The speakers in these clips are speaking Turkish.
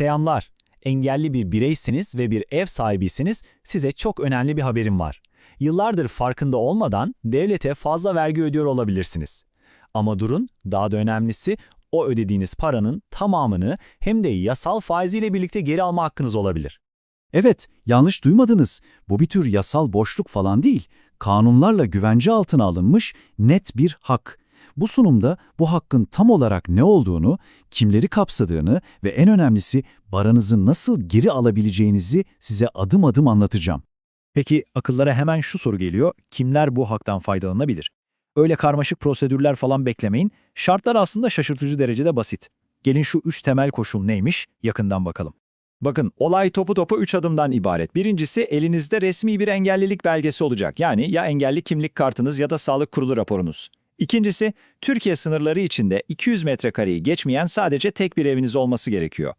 İsteyanlar, engelli bir bireysiniz ve bir ev sahibisiniz, size çok önemli bir haberim var. Yıllardır farkında olmadan devlete fazla vergi ödüyor olabilirsiniz. Ama durun, daha da önemlisi o ödediğiniz paranın tamamını hem de yasal faiziyle birlikte geri alma hakkınız olabilir. Evet, yanlış duymadınız. Bu bir tür yasal boşluk falan değil. Kanunlarla güvence altına alınmış net bir hak. Bu sunumda bu hakkın tam olarak ne olduğunu, kimleri kapsadığını ve en önemlisi paranızı nasıl geri alabileceğinizi size adım adım anlatacağım. Peki akıllara hemen şu soru geliyor, kimler bu haktan faydalanabilir? Öyle karmaşık prosedürler falan beklemeyin, şartlar aslında şaşırtıcı derecede basit. Gelin şu üç temel koşul neymiş, yakından bakalım. Bakın, olay topu topu üç adımdan ibaret. Birincisi, elinizde resmi bir engellilik belgesi olacak. Yani ya engelli kimlik kartınız ya da sağlık kurulu raporunuz. İkincisi, Türkiye sınırları içinde 200 metrekareyi geçmeyen sadece tek bir eviniz olması gerekiyor.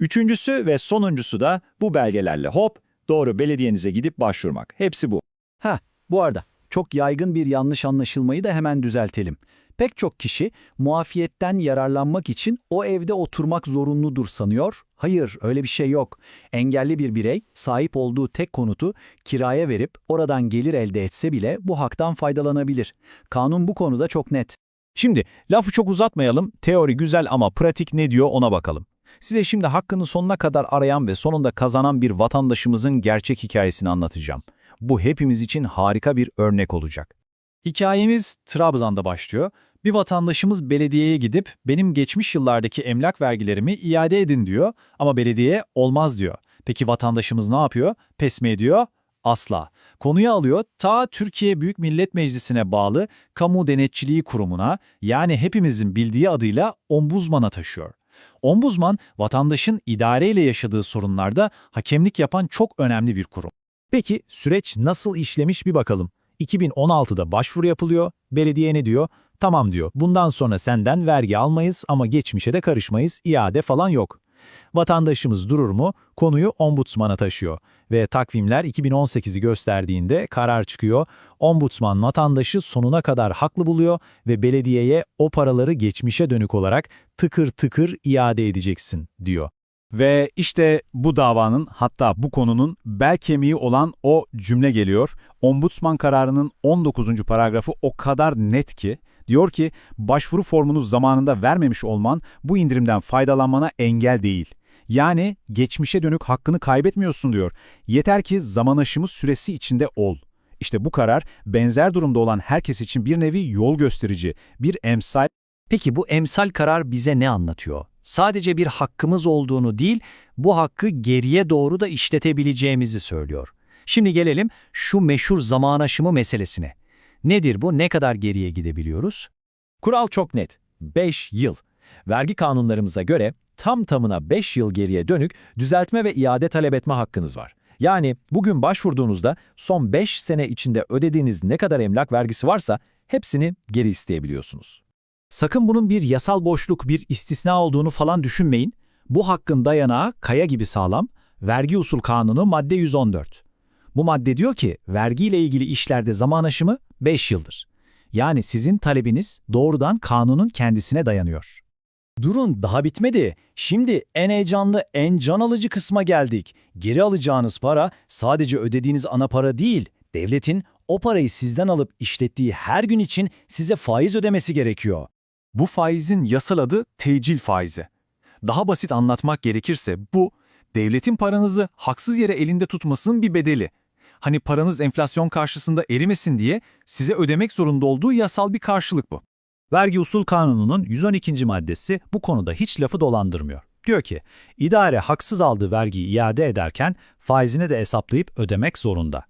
Üçüncüsü ve sonuncusu da bu belgelerle hop, doğru belediyenize gidip başvurmak. Hepsi bu. Ha, bu arada çok yaygın bir yanlış anlaşılmayı da hemen düzeltelim. Pek çok kişi muafiyetten yararlanmak için o evde oturmak zorunludur sanıyor. Hayır, öyle bir şey yok. Engelli bir birey sahip olduğu tek konutu kiraya verip oradan gelir elde etse bile bu haktan faydalanabilir. Kanun bu konuda çok net. Şimdi lafı çok uzatmayalım, teori güzel ama pratik ne diyor ona bakalım. Size şimdi hakkını sonuna kadar arayan ve sonunda kazanan bir vatandaşımızın gerçek hikayesini anlatacağım. Bu hepimiz için harika bir örnek olacak. Hikayemiz Trabzon'da başlıyor. Bir vatandaşımız belediyeye gidip benim geçmiş yıllardaki emlak vergilerimi iade edin diyor ama belediye olmaz diyor. Peki vatandaşımız ne yapıyor? Pes mi ediyor? Asla. Konuyu alıyor ta Türkiye Büyük Millet Meclisi'ne bağlı Kamu Denetçiliği Kurumu'na yani hepimizin bildiği adıyla Ombuzman'a taşıyor. Ombuzman, vatandaşın idareyle yaşadığı sorunlarda hakemlik yapan çok önemli bir kurum. Peki süreç nasıl işlemiş bir bakalım. 2016'da başvuru yapılıyor, belediye ne diyor? Tamam diyor, bundan sonra senden vergi almayız ama geçmişe de karışmayız, iade falan yok. Vatandaşımız durur mu? Konuyu ombudsmana taşıyor ve takvimler 2018'i gösterdiğinde karar çıkıyor. Ombudsman vatandaşı sonuna kadar haklı buluyor ve belediyeye o paraları geçmişe dönük olarak tıkır tıkır iade edeceksin diyor. Ve işte bu davanın hatta bu konunun bel kemiği olan o cümle geliyor. Ombudsman kararının 19. paragrafı o kadar net ki, diyor ki başvuru formunu zamanında vermemiş olman bu indirimden faydalanmana engel değil. Yani geçmişe dönük hakkını kaybetmiyorsun diyor. Yeter ki zaman aşımı süresi içinde ol. İşte bu karar benzer durumda olan herkes için bir nevi yol gösterici, bir emsal Peki bu emsal karar bize ne anlatıyor? Sadece bir hakkımız olduğunu değil, bu hakkı geriye doğru da işletebileceğimizi söylüyor. Şimdi gelelim şu meşhur zaman aşımı meselesine. Nedir bu? Ne kadar geriye gidebiliyoruz? Kural çok net. 5 yıl. Vergi kanunlarımıza göre tam tamına 5 yıl geriye dönük düzeltme ve iade talep etme hakkınız var. Yani bugün başvurduğunuzda son 5 sene içinde ödediğiniz ne kadar emlak vergisi varsa hepsini geri isteyebiliyorsunuz. Sakın bunun bir yasal boşluk, bir istisna olduğunu falan düşünmeyin. Bu hakkın dayanağı kaya gibi sağlam. Vergi Usul Kanunu madde 114. Bu madde diyor ki vergiyle ilgili işlerde zaman aşımı 5 yıldır. Yani sizin talebiniz doğrudan kanunun kendisine dayanıyor. Durun daha bitmedi. Şimdi en heyecanlı, en can alıcı kısma geldik. Geri alacağınız para sadece ödediğiniz ana para değil. Devletin o parayı sizden alıp işlettiği her gün için size faiz ödemesi gerekiyor. Bu faizin yasal adı tecil faizi. Daha basit anlatmak gerekirse bu, devletin paranızı haksız yere elinde tutmasının bir bedeli. Hani paranız enflasyon karşısında erimesin diye size ödemek zorunda olduğu yasal bir karşılık bu. Vergi Usul Kanunu'nun 112. maddesi bu konuda hiç lafı dolandırmıyor. Diyor ki, idare haksız aldığı vergiyi iade ederken faizini de hesaplayıp ödemek zorunda.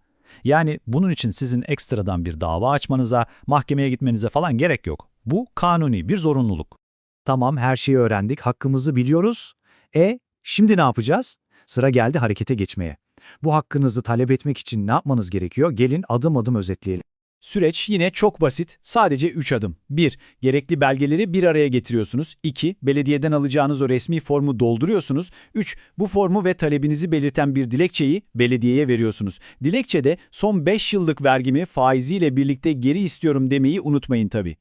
Yani bunun için sizin ekstradan bir dava açmanıza, mahkemeye gitmenize falan gerek yok. Bu kanuni bir zorunluluk. Tamam her şeyi öğrendik, hakkımızı biliyoruz. E şimdi ne yapacağız? Sıra geldi harekete geçmeye. Bu hakkınızı talep etmek için ne yapmanız gerekiyor? Gelin adım adım özetleyelim. Süreç yine çok basit. Sadece 3 adım. 1. Gerekli belgeleri bir araya getiriyorsunuz. 2. Belediyeden alacağınız o resmi formu dolduruyorsunuz. 3. Bu formu ve talebinizi belirten bir dilekçeyi belediyeye veriyorsunuz. Dilekçede son 5 yıllık vergimi faiziyle birlikte geri istiyorum demeyi unutmayın tabii.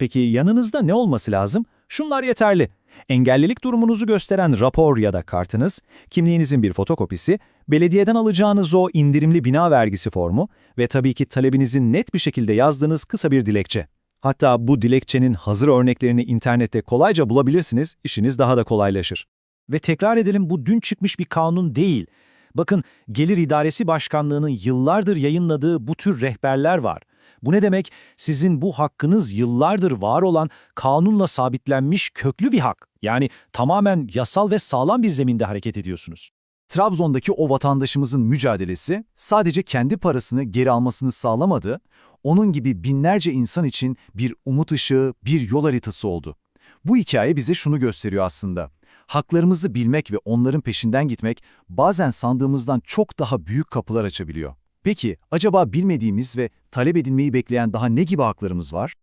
Peki yanınızda ne olması lazım? Şunlar yeterli. Engellilik durumunuzu gösteren rapor ya da kartınız, kimliğinizin bir fotokopisi, belediyeden alacağınız o indirimli bina vergisi formu ve tabii ki talebinizin net bir şekilde yazdığınız kısa bir dilekçe. Hatta bu dilekçenin hazır örneklerini internette kolayca bulabilirsiniz, işiniz daha da kolaylaşır. Ve tekrar edelim bu dün çıkmış bir kanun değil. Bakın Gelir İdaresi Başkanlığı'nın yıllardır yayınladığı bu tür rehberler var. Bu ne demek? Sizin bu hakkınız yıllardır var olan kanunla sabitlenmiş köklü bir hak. Yani tamamen yasal ve sağlam bir zeminde hareket ediyorsunuz. Trabzon'daki o vatandaşımızın mücadelesi sadece kendi parasını geri almasını sağlamadı, onun gibi binlerce insan için bir umut ışığı, bir yol haritası oldu. Bu hikaye bize şunu gösteriyor aslında. Haklarımızı bilmek ve onların peşinden gitmek bazen sandığımızdan çok daha büyük kapılar açabiliyor. Peki acaba bilmediğimiz ve talep edilmeyi bekleyen daha ne gibi haklarımız var?